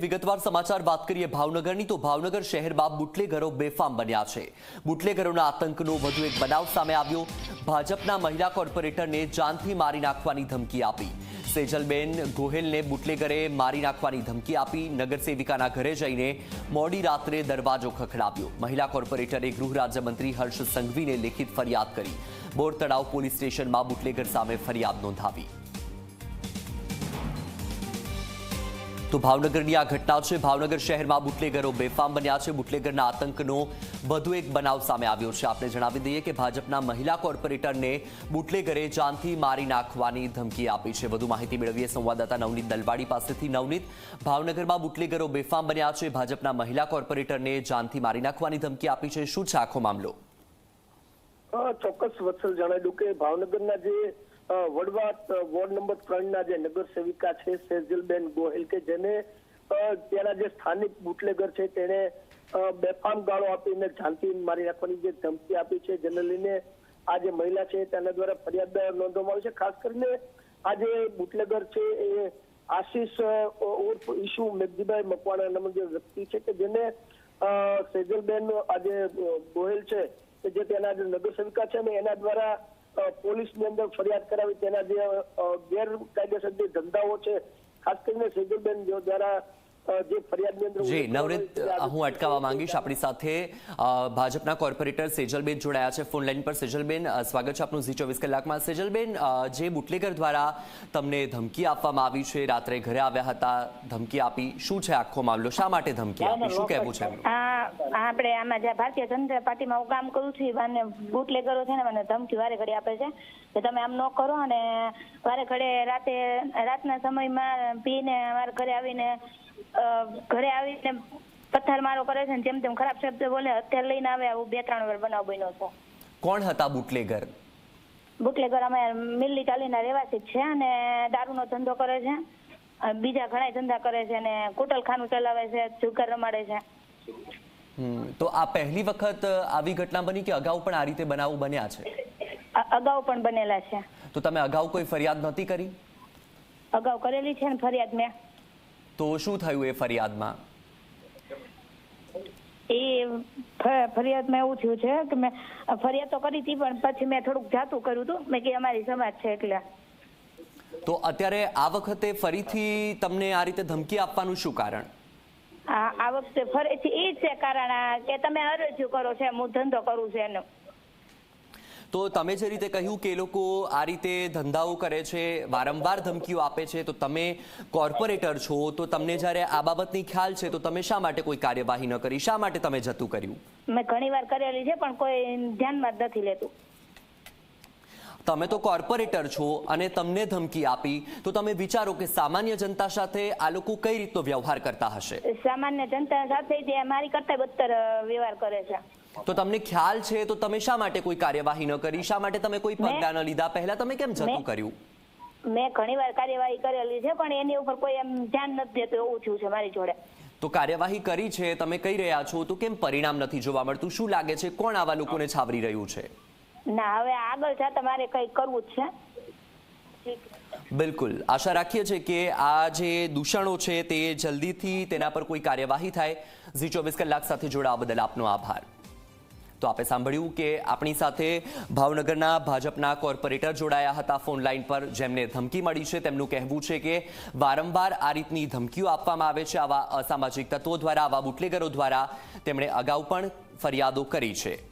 વિગતવાર સમાચાર વાત કરીએ ભાવનગરની, તો ભાવનગર શહેરમાં બુટલેગરો બેફામ બન્યા છે. બુટલેગરોના આતંકનો વધુ એક બનાવ સામે આવ્યો. ભાજપના મહિલા કોર્પોરેટરને જાનથી મારી નાખવાની ધમકી આપી. સેજલબેન ગોહેલને બુટલેગરે મારી નાખવાની ધમકી આપી. નગરસેવિકાના ઘરે જઈને મોડી રાત્રે દરવાજો ખખડાવ્યો. મહિલા કોર્પોરેટરે ગૃહ રાજ્યમંત્રી હર્ષ સંઘવીને લેખિત ફરિયાદ કરી. બોર તળાવ પોલીસ સ્ટેશનમાં બુટલેગર સામે ફરિયાદ નોંધાવી. તો ભાવનગરની આ ઘટના છે. ભાવનગર શહેરમાં બુટલેગરો બેફામ બન્યા છે. બુટલેગરના આતંકનો વધુ એક બનાવ સામે આવ્યો છે. આપણે જણાવી દઈએ કે ભાજપના મહિલા કોર્પોરેટરને બુટલેગરે જાનથી મારી નાખવાની ધમકી આપી છે. વધુ માહિતી મેળવીએ સંવાદદાતા નવનીત દલવાડી પાસેથી. નવનીત, ભાવનગરમાં બુટલેગરો બેફામ બન્યા છે. ભાજપના મહિલા કોર્પોરેટરને જાનથી મારી નાખવાની ધમકી આપી છે. શું છે આખો મામલો? ચોક્કસ વત્સલ જણાવ્યું કે ભાવનગરના જે વડવા વોર્ડ નંબર ત્રણના જે નગર સેવિકા છે, સેજલબેન ગોહિલ કે જેને ત્યાંના જે સ્થાનિક બુટલેગર છે, તેણે બેફામ ગાળો આપીને જાનથી મારી નાખવાની જે ધમકી આપી છે, જેને લઈને આ જે મહિલા છે, તેના દ્વારા ફરિયાદ નોંધવામાં આવી છે. ખાસ કરીને આ જે બુટલેગર છે, એ આશીષ ઉર્ફ ઈશુ મેઘજીભાઈ મકવાણા નામનો જે વ્યક્તિ છે કે જેને સેજલબેન આજે ગોહિલ છે, કે જે તેના જે નગર સેવિકા છે ને એના દ્વારા પોલીસની અંદર ફરિયાદ કરાવી તેના જે ગેરકાયદેસર જે ધંધાઓ છે ખાસ કરીને સેજલબેન જો દ્વારા જે નવરીત હું અટકાવવા માંગીશ આપણી સાથે ભાજપના કોર્પોરેટર સેજલબેન જોડાયા છે ફોન લાઈન પર. સેજલબેન સ્વાગત છે આપનું ઝી ચોવીસ કલાકમાં. સેજલબેન જે બુટલેગર દ્વારા તમને ધમકી આપવામાં આવી છે રાત્રે ઘરે આવ્યા હતા ધમકી આપી શું છે આખો મામલો? શા માટે ધમકી આપી? શું કહેવું છે આપણે આમાં જ્યાં ભારતીય જનતા પાર્ટીમાં હું કામ કરું છું મને બુટલેગરો છે ને મને ધમકી વારે ઘડી આપે છે. કે તમે આમ ન કરો અને વારે ઘડે રાતે રાતના સમયમાં પીને અમારા ઘરે આવીને ઘરે આવીને પથ્થર મારો કરે છે ને જેમ તેમ ખરાબ શબ્દ બોલે અત્યારે લઈને આવે આવું બે ત્રણ વાર બનાવ બન્યો છે. કોણ હતા બુટલેગર બુટલેગર અમે મિલ્લી ચાલીના રહેવાસી જ છે અને દારૂનો ધંધો કરે છે. બીજા ઘણા ધંધા કરે છે અને કુટલખાનું ચલાવે છે જુગાર રમાડે છે. તો આ પહેલી વખત આવી ઘટના બની કે અગાઉ પણ આ રીતે બનાવ બન્યા છે? અગાઉ પણ બનેલા છે. તો તમે અગાઉ કોઈ ફરિયાદ નહોતી કરી? અગાઉ કરેલી છે ને ફરિયાદ મેં. તો શું થયું એ ફરિયાદમાં? એ ફરિયાદમાં એવું થયું છે કે મેં ફરિયાદ તો કરી હતી પણ પછી મેં થોડુંક જાતું કર્યું હતું. મેં કે અમારી સમાજ છે એટલે. તો અત્યારે આ વખતે ફરીથી તમને આ રીતે ધમકી આપવાનું શું કારણ? આ વખતે ફરીથી એ જ છે કારણ આ કે તમે અરજ્યું કરો છે હું ધંધો કરું છું એનો. તો તમે જે રીતે કહ્યું કે એ લોકો આ રીતે ધંધાઓ કરે છે વારંવાર ધમકીઓ આપે છે તો તમે કોર્પોરેટર છો તો તમને જ્યારે આ બાબતની ખ્યાલ છે તો તમે શા માટે કોઈ કાર્યવાહી ન કરી? શા માટે તમે જતું કર્યું? મેં ઘણી વાર કરેલી છે પણ કોઈ ધ્યાનમાં જ નથી લેતું. તમે તો કોર્પોરેટર છો અને તમને ધમકી આપી તો તમે વિચારો કે સામાન્ય જનતા સાથે આ લોકો કઈ રીતનો વ્યવહાર કરતા હશે? સામાન્ય જનતા સાથે જે મારી કરતા બદતર વ્યવહાર કરે છે. તો તમને ખ્યાલ છે તો તમે શા માટે કોઈ કાર્યવાહી ન કરી? શા માટે તમે કોઈ પગલાં ન લીધા? પહેલા તમે કેમ જતું કર્યું? મેં ઘણી વાર કાર્યવાહી કરેલી છે પણ એની ઉપર કોઈ એમ ધ્યાન નથી દેતું એવું થયું છે મારી જોડે. તો કાર્યવાહી કરી છે તમે કહી રહ્યા છો તો કેમ પરિણામ નથી જોવા મળતું? શું લાગે છે કોણ આવા લોકોને છાવરી રહ્યું છે? ના, હવે આગળ જતા મારે કંઈક કરવું છે. બિલકુલ. આશા રાખીએ છીએ કે આ જે દૂષણો છે તે જલ્દીથી તેના પર કોઈ કાર્યવાહી થાય. ઝી ચોવીસ કલાક સાથે જોડાવા બદલ આપનો આભાર. તો આપે સાંભળ્યું કે આપણી સાથે ભાવનગરના ભાજપના કોર્પોરેટર જોડાયા હતા ફોન લાઈન પર, જેમને ધમકી મળી છે. તેમનું કહેવું છે કે વારંવાર આ રીતની ધમકીઓ આપવામાં આવે છે આવા અસામાજિક તત્વો દ્વારા, આવા બુટલેગરો દ્વારા તેમણે અગાઉ પણ ફરિયાદો કરી છે.